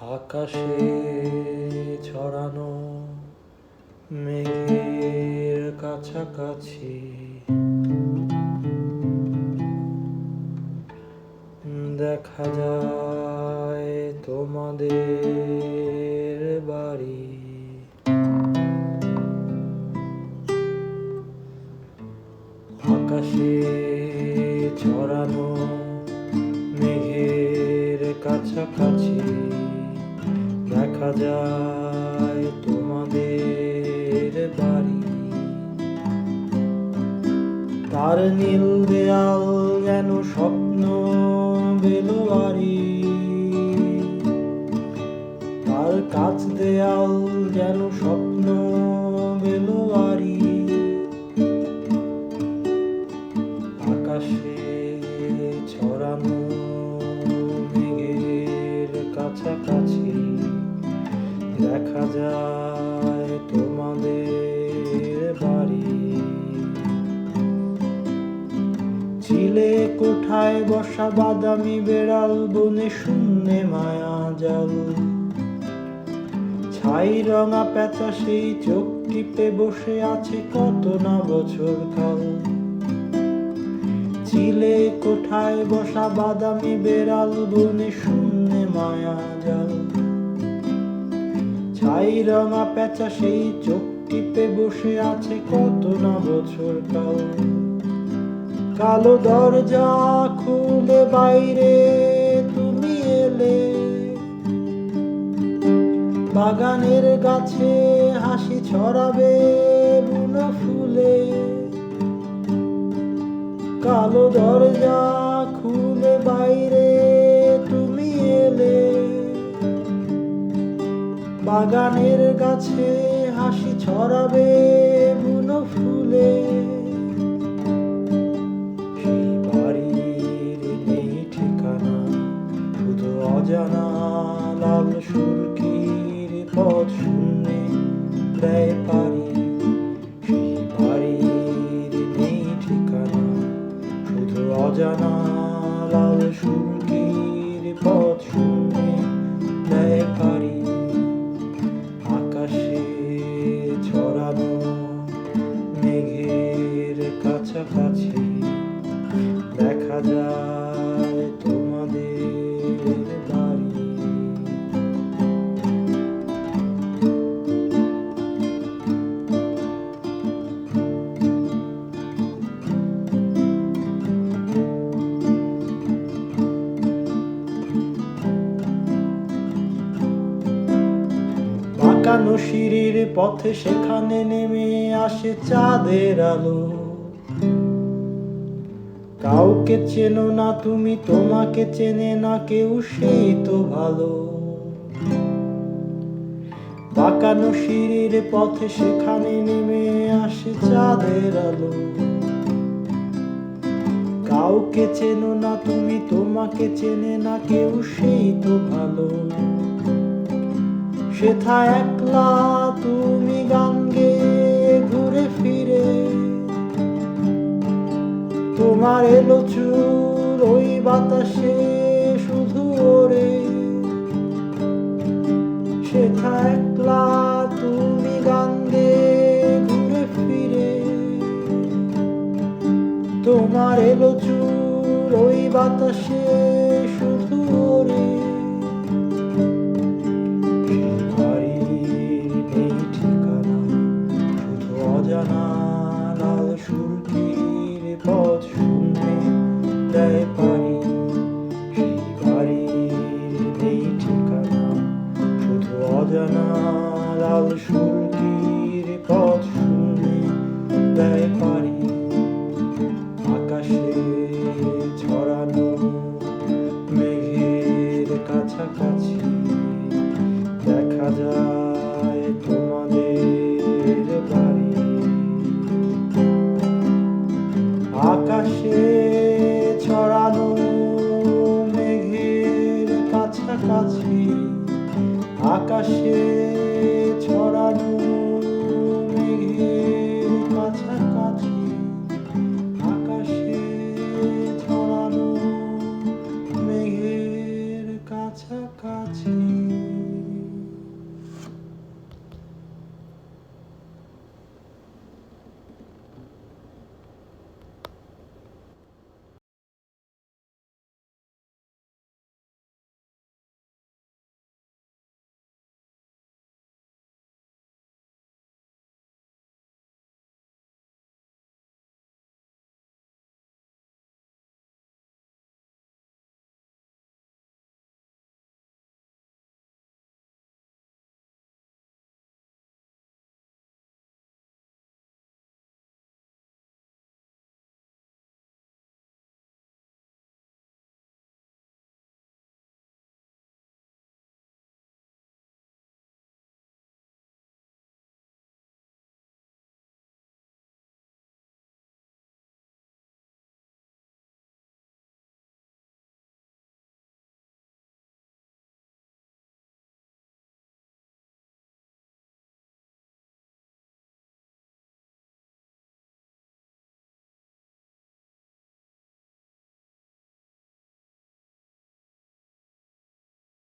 আকাশে ছড়ানো মেঘের কাছাকাছি। দেখা যায় তোমাদের বাড়ি। আকাশে ছড়ানো মেঘের কাছাকাছি। দেখা যায় তোমাদের বাড়ি। তার নীল দেয়াল যেন স্বপ্ন বেলোয়ারি। তার কাছ দেয়াল যেন স্বপ্ন যায় তোমাদের বাড়ি। চিলে কোঠায় বসা বাদামি বেড়াল, বনে শূন্যে মায়া জাল। ছাই রঙা পেঁচা সেই চোখ টিপে বসে আছে কত না বছর কাল। চিলে কোঠায় বসা বাদামি বেড়াল, বনে শূন্যে মায়া জাল। ছাই রঙা পেঁচা সেই চোখ বসে আছে কত না বছর কাল। কালো দরজা খুলে বাইরে তুমি এলে। বাগানের গাছে হাসি ছড়াবে বুনো ফুলে। কালো দরজা বাগানের গাছে হাসি ছড়াবে বুনো ফুলে বাঁকানো সিঁড়ির পথে সেখানে নেমে আসে চাঁদের আলো। কাউকে চেনো না তুমি, তোমাকে চেনে না কেউ সেই তো ভালো। বাঁকানো সিঁড়ির পথে সেখানে নেমে আসে চাঁদের আলো। কাউকে চেনো না তুমি, তোমাকে চেনে না কেউ সেই তো ভালো। সেথা একলা তুমি গান গেয়ে ঘুরে ফিরে। তোমার এলো চুল ওই বাতাসে শুধু ওরে। সেথা একলা তুমি গান ঘুরে ফিরে। তোমার এলো চুল ওই বাতাসে শুধু ওরে। অজানা লাল সুরকির পথ দেয় পারি সেই বাড়ির নেই ঠিকানা লাল সুরকির পথ দেয় পারি আকাশে ছড়ানো মেঘের কাছাকাছি কাছাকাছি আকাশে।